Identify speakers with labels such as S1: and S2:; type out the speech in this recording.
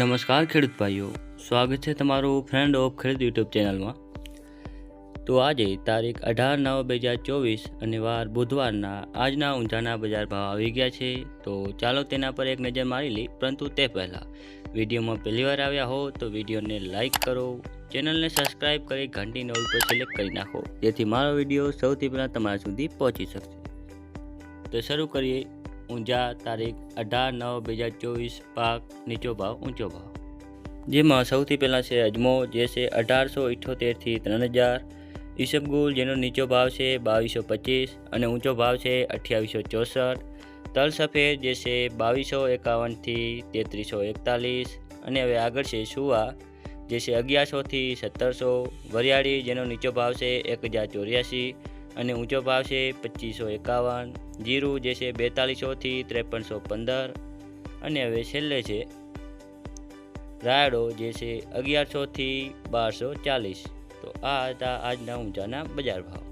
S1: નમસ્કાર ખેડૂત ભાઈઓ, સ્વાગત છે તમારું ફ્રેન્ડ ઓફ ખેડૂત યુટ્યુબ ચેનલમાં. તો આજે તારીખ અઢાર નવ બે હજાર ચોવીસ અને વાર બુધવારના આજના ઊંઝાના બજાર ભાવ આવી ગયા છે. તો ચાલો તેના પર એક નજર મારી લઈ, પરંતુ તે પહેલાં વિડીયોમાં પહેલી વાર આવ્યા હો તો વિડીયોને લાઇક કરો, ચેનલને સબસ્ક્રાઇબ કરી ઘંટી નોલ પર સિલેક્ટ કરી નાખો, જેથી મારો વીડિયો સૌથી પહેલાં તમારા સુધી પહોંચી શકશે. તો શરૂ કરીએ ઊંઝા તારીખ અઢાર નવ બે હજાર ચોવીસ પાક નીચો ભાવ, ઊંચો ભાવ. જેમાં સૌથી પહેલાં છે અજમો, જે છે અઢારસો ઇઠ્યોતેરથી ત્રણ હજાર. ઈસબગુલ જેનો નીચો ભાવ છે બાવીસો પચીસ અને ઊંચો ભાવ છે અઠ્યાવીસો ચોસઠ. તલ સફેદ, જે છે બાવીસો એકાવનથી તેત્રીસો એકતાલીસ. અને હવે આગળ છે સુવા, જે છે અગિયારસોથી સત્તરસો. વરિયાળી, જેનો નીચો ભાવ છે એક હજાર ચોર્યાસી. અને ઊંચો ભાવ છે પચીસો એકાવન, જીરું જે છે બેતાલીસોથી ત્રેપનસો પંદર. અને હવે છેલ્લે છે, રાયડો જે છે અગિયારસોથી બારસો ચાલીસ. તો આ હતા આજના ઊંચાના બજાર ભાવ.